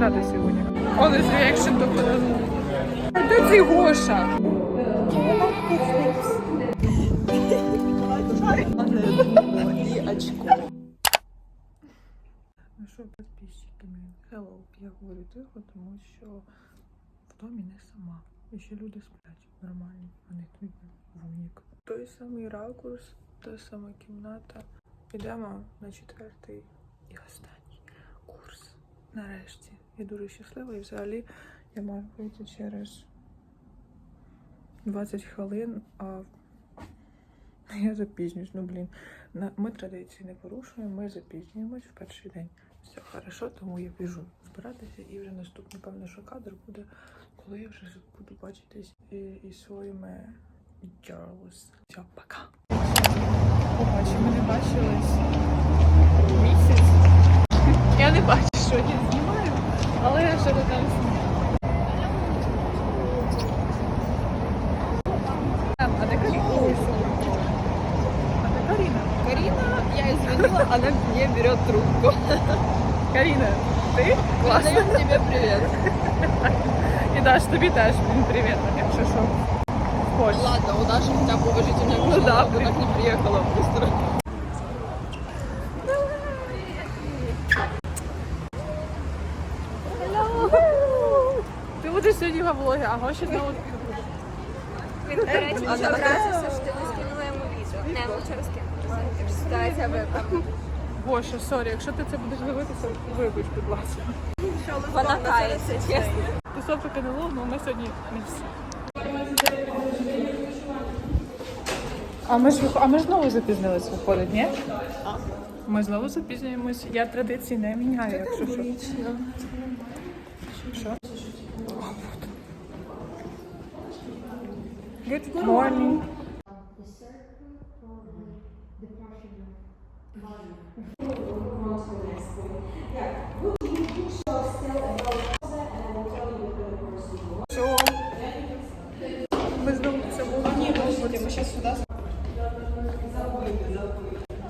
засирати сьогодні. Он is reaction до педагогу. Де цей Гоша? І очко. Ну що, підписчики мої? Hello. Я говорю тихо, тому що в домі не сама. І ще люди сплять нормально, а не тут вунік. Той самий ракурс, та сама кімната. Йдемо на четвертий і останній курс. Нарешті. Я дуже щаслива і взагалі я маю вийти через 20 хвилин, а я запізнююсь. Ну блін. Ми традиції не порушуємо, ми запізнюємось в перший день. Все хорошо, тому я біжу збиратися і вже наступний, певно, що кадр буде, коли я вже буду бачитись і, із своїми girls. Все, пока. Побачимо, ми не бачились місяць. Я не бачу, що я знімаю, але я вже додам А де Каріна? А де Каріна? Карина, я извинила, она не берет трубку. Каріна, ти класна. Передаем тебе привет. І Даш, тобі теж блін, привіт, якщо що. Хоч. Ладно, у Даши хотя бы уважительное Ну ну, да, да, так не приехала быстро. Сьогодні влогі, а гроші знову. Він, до речі, дуже образився, що ти не скинула йому відео. Не, лучше розкинути. Якщо ситуація. Гоша, сорі, якщо ти це будеш дивитися, вибач, будь ласка. Вона кається, чесно. Тусовка КНЛО, але ми сьогодні не всі. А ми ж вих- а ми ж знову запізнились, виходить, ні? Ми знову запізнюємось. Я традиції не міняю, якщо що. Що? Good morning. Що? Ми знову це було. Ні, ми зараз сюди.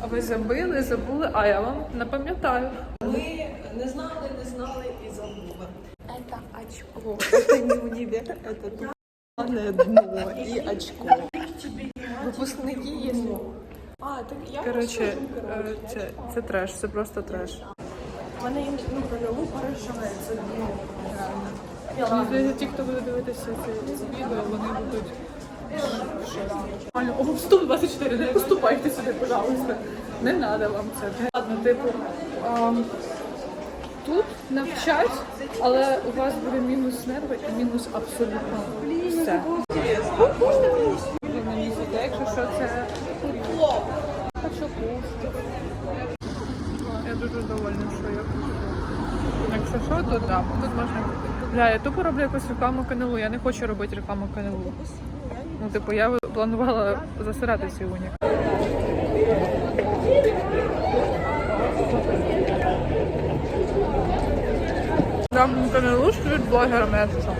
А ви забили, забули, а я вам напам'ятаю. Мы не знали, не знали и забыли. Это очко. Это не универ, это тупое дно и очко. Выпускники есть. А, так я коротше. е, це, це треш, це просто треш. У мене є ну, КНУ переживає, це дно. Мені здається, ті, хто буде дивитися це, відео, вони будуть. Аня, О, 124, не поступайте сюди, пожалуйста. Не треба вам це. Ладно, типу, ам, тут навчать, але у вас буде мінус нерви і мінус абсолютно все. На якщо що, це хочу. Я дуже довольна, що я Якщо що, то так, тут можна. Я тупо роблю якусь рекламу КНЛУ, я не хочу робити рекламу КНЛУ. Ну, типу, я планувала засирати цей унік. Там КНЛУ стоїть блогерами, якщо.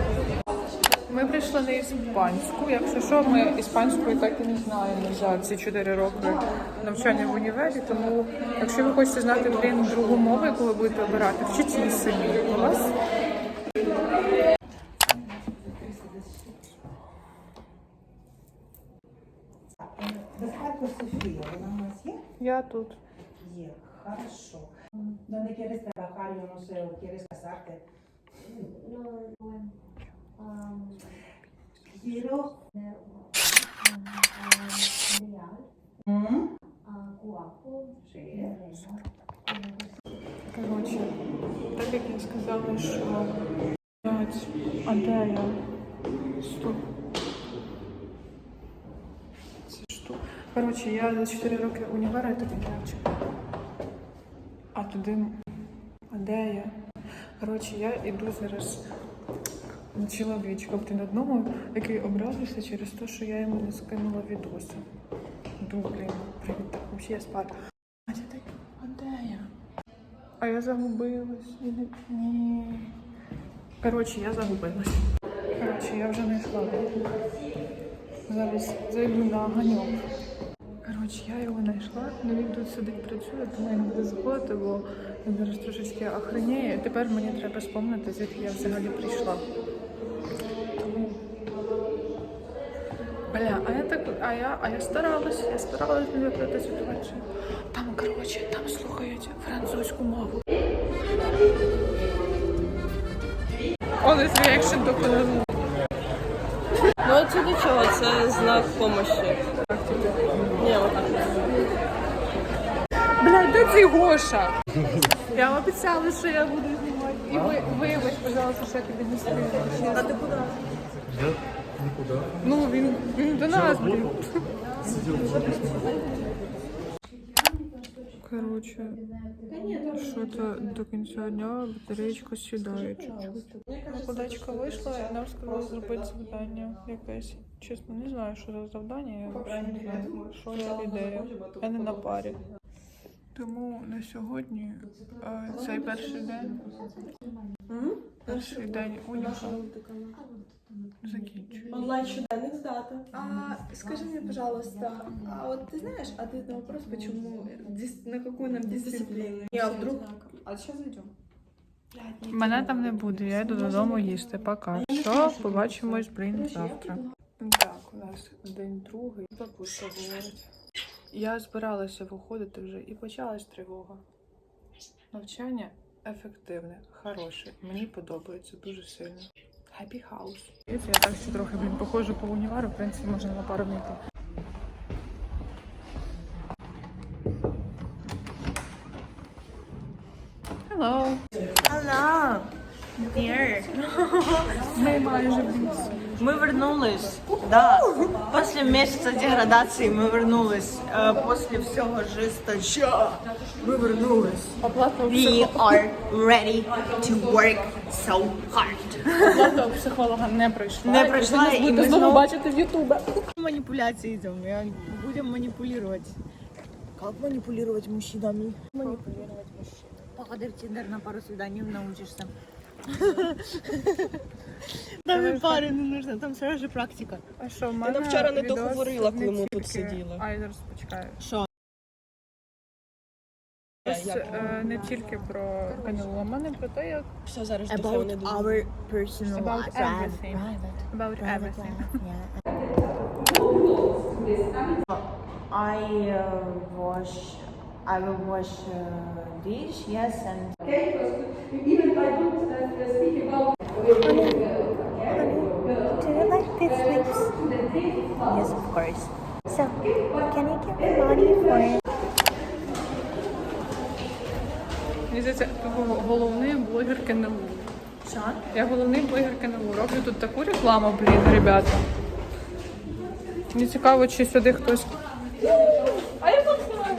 Ми прийшли на іспанську. Якщо що, ми іспанською так і не знаємо за ці 4 роки навчання в універі. Тому, якщо ви хочете знати блін, другу мову, яку ви будете обирати, вчіть її самі. У вас я тут. Є, хорошо. ¿Dónde quieres trabajar? Yo no sé, ¿o quieres casarte? Quiero... ¿Mm? Sí. Коротше, так як я сказала, що а де я? Стоп. Це що? Коротше, я за 4 роки універа я тобі не навчила. Туди. А де я? Коротше, я іду зараз на чоловічка один одному, який образився через те, що я йому не скинула відоси. Блін, привіт, так, взагалі я спати. А де ти? А де я? А я загубилась. Не- Ні. Коротше, я загубилась. Коротше, я вже знайшла. Зараз зайду на ганьок. Коротше, я його знайшла, але він тут сидить працює, тому я не буду заходити, бо він зараз трошечки охреніє. Тепер мені треба спомнити, звідки я взагалі прийшла. Бля, а я так, а я, а я старалась, я старалась не викрити ситуацію. Там, коротше, там слухають французьку мову. Honest reaction до Honolulu. Ну це до чого? Це знак помощі. Бля, де цей Гоша? Я обіцяла, що я буду знімати. І ви, вибач, пожалуйста, що я тобі не слухаю. А ти куди? Ну, він, він до нас, блін. Що то до кінця дня батареєчка сідає чуть-чуть. Подачка вийшла і нам сказали зробити завдання якесь. Чесно, не знаю, що за завдання, я взагалі не знаю, що за ідея. Я не на парі. Тому на сьогодні е, цей перший день, перший день уніка закінчується. Онлайн щоденник здати. А скажи мне, пожалуйста, а вот ты знаешь ответ на вопрос, почему, дис- на какую нам дисциплину? Ні, а вдруг? А сейчас зайдем. Мене там не буде, я йду додому їсти. Пока. Що, побачимось, блін, завтра. Так, у нас день другий. Бабуся говорить. Я збиралася виходити вже і почалась тривога. Навчання ефективне, хороше. Мені подобається дуже сильно. Happy house. Я так ще трохи, блін, походжу по унівару, в принципі, можна на пару днів. Hello. Алла, dear. Ми майже. Мы вернулись, да. После месяца деградации мы вернулись. Э, после всего жесточа мы вернулись. Оплата у We are ready to work so hard. Оплата у психолога не пройшла. Не пройшла, і і ви ми будете знову знову- бачити в Ютубе. Манипуляции идем, будем манипулировать. Как манипулировать мужчинами? Манипулировать мужчинами. Походи в Тиндер на пару свиданий научишься. Там і пари не нужно, там сразу же практика. А що, в мене вчора не відос договорила, коли ми тут тільки- сиділи. А, я зараз почекаю. Що? Ось, е, не тільки про канілу, а в мене про те, як Все зараз about our personal About life. everything. Private, about private everything. life, yeah. I uh, wash, I will wash uh, dish, yes, and Do you like these lips? Yes, of course. So, can you give me money for it? Мені здається, головний блогер КНУ. Що? Я головний блогер КНУ. Роблю тут таку рекламу, блін, ребята. Мені цікаво, чи сюди хтось. А я тут знімаю.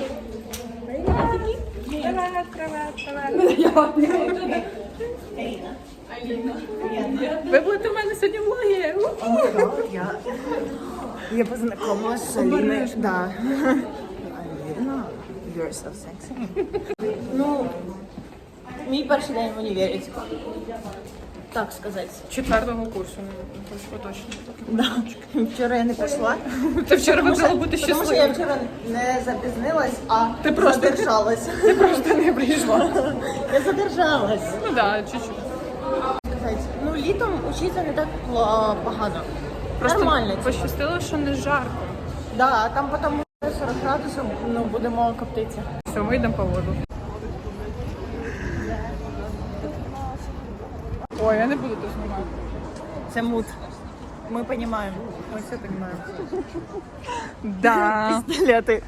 Ви будете в мене сьогодні в влогі. Я, я познакомилась с Алиной, да. Алина, you're so sexy. Ну, мій перший день в універі. Так сказати. Четвертого курсу, ну, точно точно. Да. Вчора я не пішла. Ти вчора вибрала бути Тому що я вчора не запізнилась, а Ти просто- задержалась. Ти просто не прийшла. Я задержалась. Ну так, чуть-чуть. Ну, літом учиться не так погано. Просто Нормально. пощастило, що не жарко. Да, а там потім 40 градусів, ну, будемо коптитися. Все, ми йдемо по воду. Ой, я не буду тут знімати. Це мут. Ми розуміємо. Ми все розуміємо. Да. Пістолети.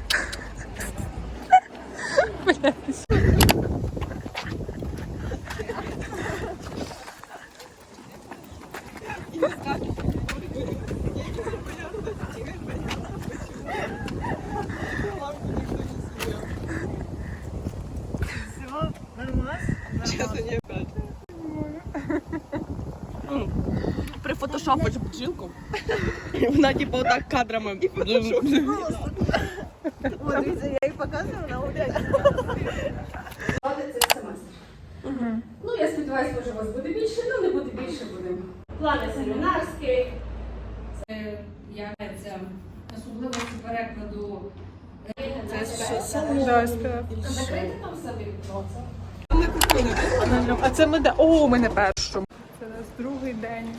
Прифотошопиш бджілку. І вона типу отак кадрами. О, дивіться, я їх показую, вона удять. Ну, я сподіваюся, що у вас буде більше, ну не буде більше буде. Плани семінарські. Це являється особливості перекладу Да, SPF. А це ми де? О, ми не першому. Це у нас другий день.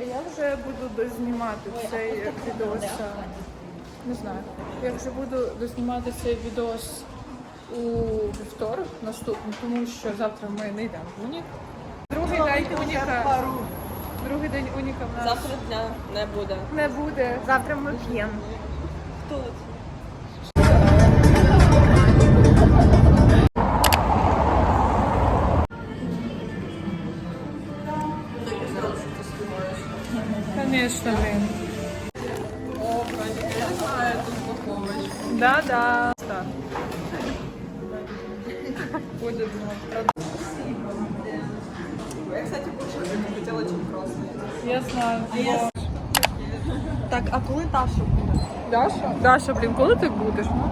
Я вже буду дознімати цей відос. е, Не знаю. Я вже буду дознімати цей відос у вівторок наступний, тому що завтра ми не йдемо в Унік. Другий день Уніка. Другий день Уніка в нас Завтра дня не буде. не буде. Завтра мы пьем. Хто классные штаны. Да-да. Будет Я, кстати, больше хотела, чем кроссы. Я знаю. Так, а куда Даша буде? Даша? Даша, блін, коли ти будеш? Ну.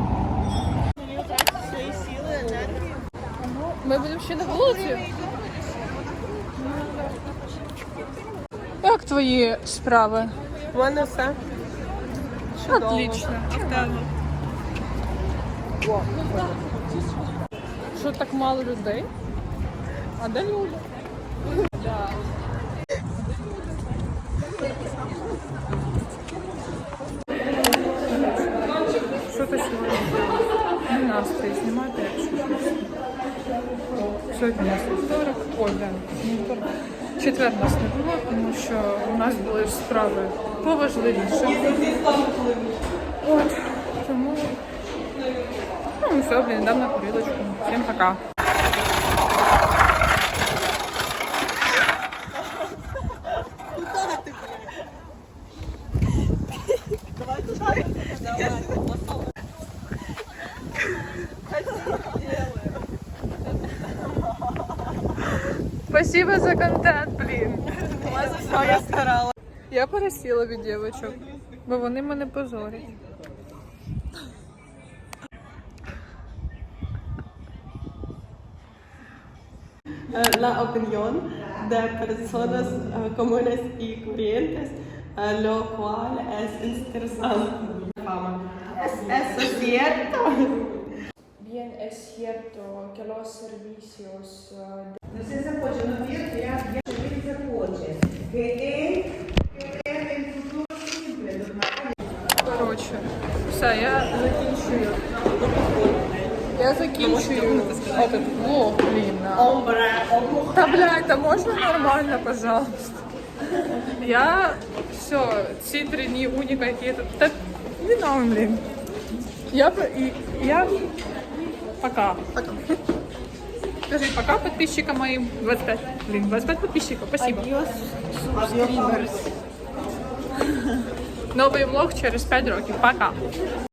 Мы будем ще на вулиці? Твої справи? У мене все. Отлично. Що так мало людей? А де люди? Що ти сьогодні? Не настрій знімати, якщо щось. Сьогодні у нас вівторок. Ой, да, не вівторок. Четвер нас не було, тому що у нас були справи поважливіші. От, тому ну, все, блін, дам на курилочку. Всім пока. Спасибо за контент, блін. Я старала. Я пересіла від дівчаток, бо вони мене позорять. Eh, La opinión de personas eh, comunes y corrientes, eh, lo cual es interesante. Fama. ¿Es eso cierto? Bien, es cierto que los servicios eh, No se захоче, но вір, я, я він захоче. Гей, в futuro siempre, нормально. Коротше, все, я закінчую. Я закінчую этот влог, блін. а. Та блядь, та можна нормально, пожалуйста. Я все, ці три дні уніка, які я тут. Так, не знаю, блін. Я, б- і, я пока. Пока. Скажи пока подписчикам моим. 25, блин, 25 подписчиков, спасибо. Новий влог через 5 років. Пока.